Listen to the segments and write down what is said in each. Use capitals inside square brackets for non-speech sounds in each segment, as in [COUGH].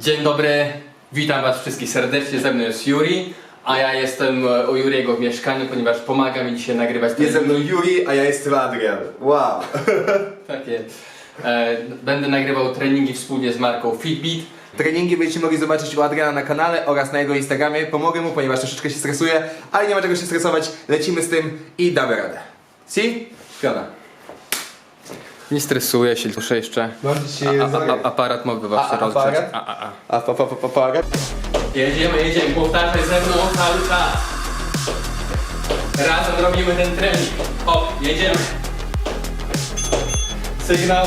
Dzień dobry, witam was wszystkich serdecznie, ze mną jest Juri, a ja jestem e, u Juriego w mieszkaniu, ponieważ pomaga mi dzisiaj nagrywać Jest ze mną Yuri, a ja jestem Adrian. Wow. [LAUGHS] Takie. E, będę nagrywał treningi wspólnie z marką Fitbit. Treningi będziecie mogli zobaczyć u Adriana na kanale oraz na jego Instagramie. Pomogę mu, ponieważ troszeczkę się stresuje, ale nie ma czego się stresować. Lecimy z tym i damy radę. Si? Fiona. Nie stresuję się, muszę jeszcze Możecie a, a, a, aparat mógłby was A, rozgrzać. aparat? A, a, a. A pa, pa, pa, pa, pa. Jedziemy, jedziemy, powtarzaj ze mną cały czas. Razem robimy ten trening. O, jedziemy. Sygnał.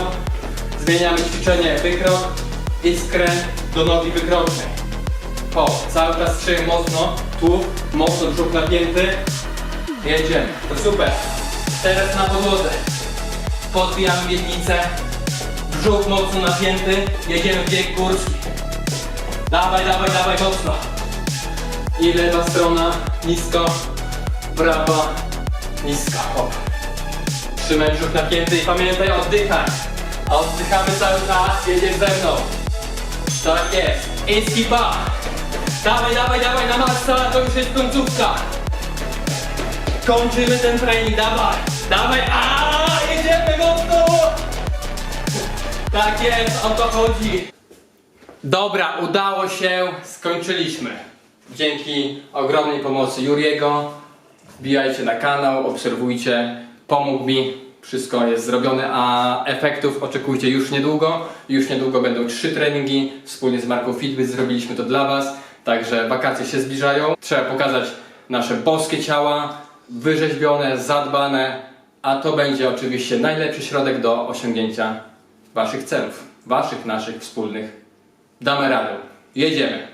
Zmieniamy ćwiczenie. Wykrok i skręt do nogi wykrocznej. O, cały czas trzyj mocno. Tu, mocno brzuch napięty. Jedziemy. To super. Teraz na podłodze. Podbijamy miednicę. Brzuch mocno napięty. Jedziemy w bieg górski. Dawaj, dawaj, dawaj mocno. I lewa strona, nisko, prawa, niska, hop. Trzymaj brzuch napięty i pamiętaj oddychać. A oddychamy cały czas, jedziesz ze mną. Tak jest. I skipa. Dawaj, dawaj, dawaj na maksa, to już jest końcówka. Kończymy ten trening, dawaj. Dawaj, a Tak jest, o to chodzi. Dobra, udało się, skończyliśmy. Dzięki ogromnej pomocy Juriego. Wbijajcie na kanał, obserwujcie, pomógł mi. Wszystko jest zrobione, a efektów oczekujcie już niedługo. Już niedługo będą trzy treningi. Wspólnie z Marką Fitbit zrobiliśmy to dla Was. Także wakacje się zbliżają. Trzeba pokazać nasze boskie ciała, wyrzeźbione, zadbane, a to będzie oczywiście najlepszy środek do osiągnięcia Waszych celów. Waszych, naszych wspólnych Damy radę. Jedziemy.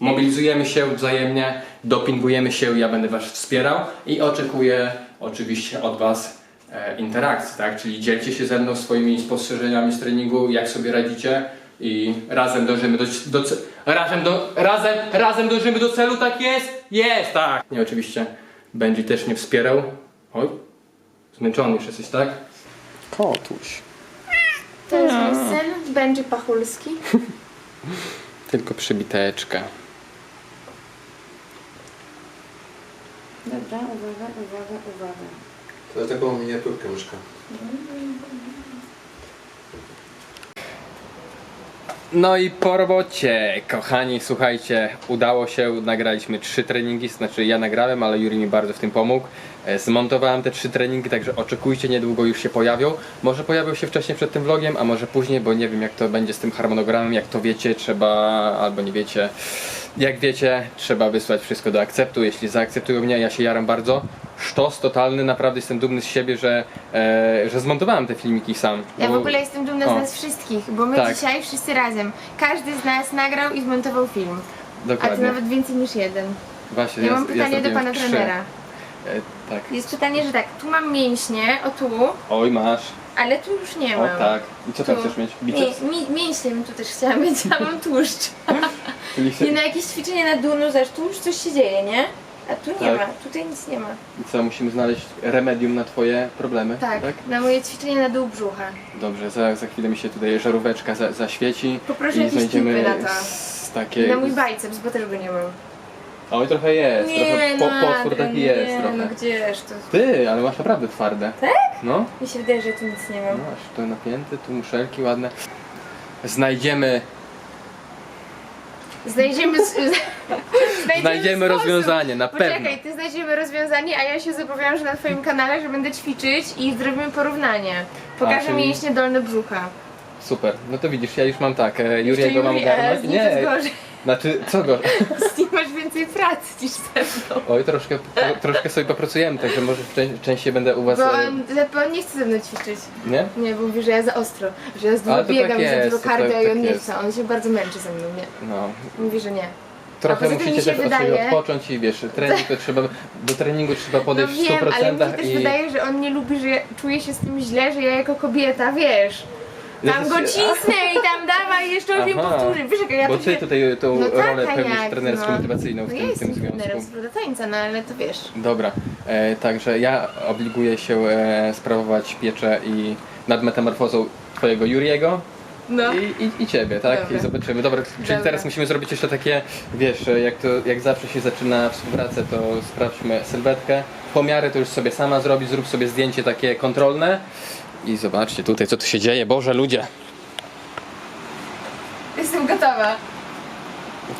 Mobilizujemy się wzajemnie, dopingujemy się, ja będę Was wspierał i oczekuję oczywiście od Was e, interakcji, tak? Czyli dzielcie się ze mną swoimi spostrzeżeniami z treningu, jak sobie radzicie i razem dążymy do, do razem, do, razem, razem dążymy do celu, tak jest? Jest, tak! Nie, oczywiście Benji też mnie wspierał. Oj, zmęczony już jesteś, tak? Kotuś. To jest mój syn, Benji Pachulski. [LAUGHS] Tylko przybiteczka. Dobra, uwaga, uwaga, uwaga. To jest taką miniaturkę myszka. No i po robocie, kochani, słuchajcie, udało się, nagraliśmy trzy treningi, znaczy ja nagrałem, ale Juri mi bardzo w tym pomógł. E, Zmontowałem te trzy treningi, także oczekujcie, niedługo już się pojawią. Może pojawią się wcześniej przed tym vlogiem, a może później, bo nie wiem jak to będzie z tym harmonogramem, jak to wiecie, trzeba, albo nie wiecie. Jak wiecie, trzeba wysłać wszystko do akceptu. Jeśli zaakceptują mnie, ja się jaram bardzo. Sztos totalny, naprawdę jestem dumny z siebie, że, e, że zmontowałem te filmiki sam. Ja w Bo- ogóle jestem dumna O. z nas wszystkich, bo my Tak. dzisiaj wszyscy razem, każdy z nas nagrał i zmontował film. A Dokładnie. to nawet więcej niż jeden. Właśnie, Ja mam pytanie do zrobiłem pana trzy. trenera. E, tak. Jest pytanie, że tak, tu mam mięśnie, o tu, Oj, masz. ale tu już nie O mam. tak. I co tam Tu. chcesz mieć? Biceps? Nie, mi, mięśnie bym tu też chciała mieć, [LAUGHS] a mam tłuszcz. Czyli chcesz... Nie no, jakieś ćwiczenie na dół, no zobacz, tu już coś się dzieje, nie? A tu nie Tak. ma, tutaj nic nie ma. I co, musimy znaleźć remedium na twoje problemy? Tak, na moje ćwiczenie na dół brzucha. Dobrze, za, za chwilę mi się tutaj żaróweczka za, zaświeci. Poproszę i jakieś znajdziemy tipy na to. z takie... Na mój biceps, bo też go nie mam. Oj, trochę jest, trochę po, potwór Adrian, taki jest nie, trochę. no gdzież to... Ty, ale masz naprawdę twarde. Tak? No, Mi się wydaje, że tu nic nie no mam. masz tu napięty, tu muszelki ładne. Znajdziemy, [LAUGHS] Znajdziemy... znajdziemy sposób. rozwiązanie, na pewno. Poczekaj, ty znajdziemy rozwiązanie, a ja się zobowiążę na twoim kanale, że będę ćwiczyć i zrobimy porównanie. Pokażę czyli- mięśnie dolne brzucha. Super, no to widzisz, ja już mam tak, e, Juriego mam Juri, z nim jest gorzej. znaczy, co go? Z [LAUGHS] nim [LAUGHS] masz więcej pracy niż ze mną. Oj, troszkę, tro, troszkę sobie popracujemy, także może czę- częściej będę u was. Bo e, on, bo on nie chce ze mną ćwiczyć. Nie? Nie, bo mówi, że ja za ostro, że ja Ale dużo to tak biegam, że za jest, dużo to cardio tak- i on tak nie jest. chce. On się bardzo męczy ze mną, nie. No. Mówi, że nie. Trochę poza tym mi musicie się też od siebie wydaje- odpocząć i wiesz, trening to trzeba, do treningu trzeba No podejść w wiem, 100% ale mi się też i... wydaje, że on nie lubi, że ja czuję się z tym źle, że ja jako kobieta, wiesz, tam go cisnę i tam dawaj, [LAUGHS] jeszcze o tym Aha. powtórzę. Wiesz, jak ja Bo to ty się... tutaj tą No tak, rolę a pełnisz jak, trenersko-motywacyjną w no, tym, ja w tym jestem związku. z tańca, no ale to wiesz. Dobra, e, także ja obliguję się e, sprawować pieczę i nad metamorfozą twojego Juriego No. I, i, I ciebie, tak? Dobra. I zobaczymy. Dobra, czyli Dobra. teraz musimy zrobić jeszcze takie, wiesz, jak to jak zawsze się zaczyna współpracę, to sprawdźmy sylwetkę. Pomiary to już sobie sama zrobić, zrób sobie zdjęcie takie kontrolne. I zobaczcie tutaj, co tu się dzieje. Boże, ludzie. Gotowa.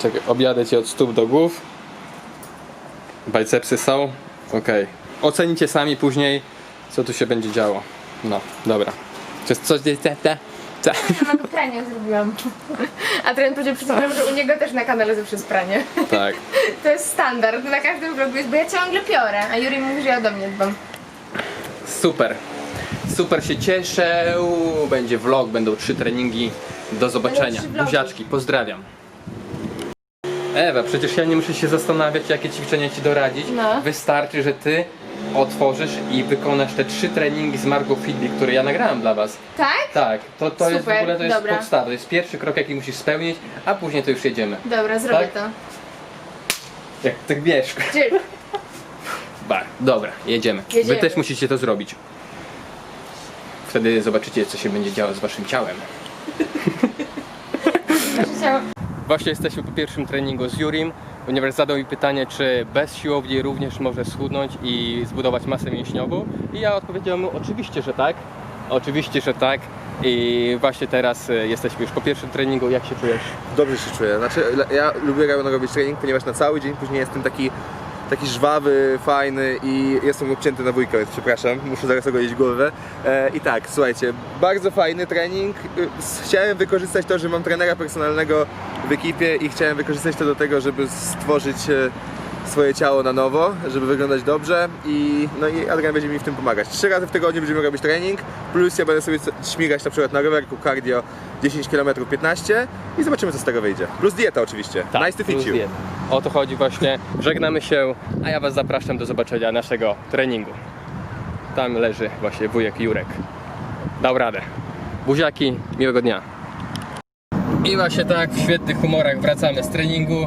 Czekaj, objadę cię od stóp do głów. Bicepsy są. Okej. Ocenicie sami później, co tu się będzie działo. No, dobra. Jest coś... Te, te, te. Sama to [LAUGHS] pranie zrobiłam. A trener powiedział przed chwilą, że u niego też na kanale zawsze jest pranie. Tak. [LAUGHS] To jest standard, na każdym vlogu jest, bo ja ciągle piorę, a Juri mówi, że ja do mnie dbam. Super. Super się cieszę. Będzie vlog, będą trzy treningi. Do zobaczenia. Buziaczki, pozdrawiam. Ewa, przecież ja nie muszę się zastanawiać, jakie ćwiczenia ci doradzić. No. Wystarczy, że ty otworzysz i wykonasz te trzy treningi z Margot Fitbit, które ja nagrałem dla was. Tak? Tak, to, to jest w Super, ogóle to jest dobra. podstawa, to jest pierwszy krok, jaki musisz spełnić, a później to już jedziemy. Dobra, zrobię Tak? to. Jak tak wiesz. Czy... [LAUGHS] Ba, dobra, jedziemy. Wy Jedziemy. też musicie to zrobić. Wtedy zobaczycie, co się będzie działo z waszym ciałem. Nasze ciało... Właśnie jesteśmy po pierwszym treningu z Jurim, ponieważ zadał mi pytanie, czy bez siłowni również może schudnąć i zbudować masę mięśniową. I ja odpowiedziałem mu oczywiście, że tak. Oczywiście, że tak. I właśnie teraz e, jesteśmy już po pierwszym treningu. Jak się czujesz? Dobrze się czuję. Znaczy, ja lubię robić trening, ponieważ na cały dzień później jestem taki, taki żwawy, fajny i jestem obcięty na wujka, więc przepraszam, muszę zaraz ogolić głowę. E, I tak, słuchajcie, bardzo fajny trening. Chciałem wykorzystać to, że mam trenera personalnego w ekipie i chciałem wykorzystać to do tego, żeby stworzyć e, swoje ciało na nowo, żeby wyglądać dobrze i no i Adrian będzie mi w tym pomagać. Trzy razy w tygodniu będziemy robić trening, plus ja będę sobie śmigać na przykład na rowerku cardio 10 km 15 i zobaczymy co z tego wyjdzie. Plus dieta oczywiście. nice to Tak, fit you. dieta. O to chodzi właśnie. Żegnamy się, a ja was zapraszam do zobaczenia naszego treningu. Tam leży właśnie wujek Jurek. Dał radę. Buziaki, miłego dnia. I właśnie tak w świetnych humorach wracamy z treningu.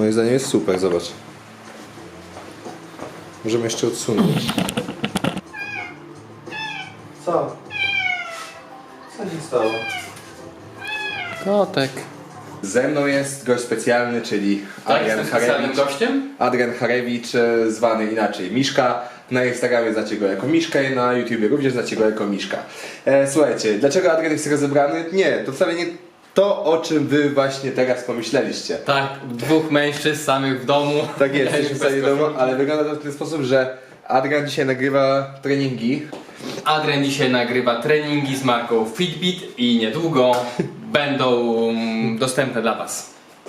Moim zdaniem jest super, zobacz. Możemy jeszcze odsunąć. Co? Co się stało? Kotek. Ze mną jest gość specjalny, czyli Tak, Adrian jestem specjalnym Harewicz. gościem. Adrian Harewicz, e, zwany inaczej Miszka. Na Instagramie znacie go jako Miszkę, na YouTubie również znacie go jako Miszka. E, słuchajcie, dlaczego Adrian jest rozebrany? Nie, to wcale nie to, o czym wy właśnie teraz pomyśleliście. Tak, dwóch mężczyzn samych w domu. Tak jest, [LAUGHS] jesteśmy w domu, ale wygląda to w ten sposób, że Adrian dzisiaj nagrywa treningi. Adrian dzisiaj nagrywa treningi z marką Fitbit i niedługo będą mm, dostępne dla Was.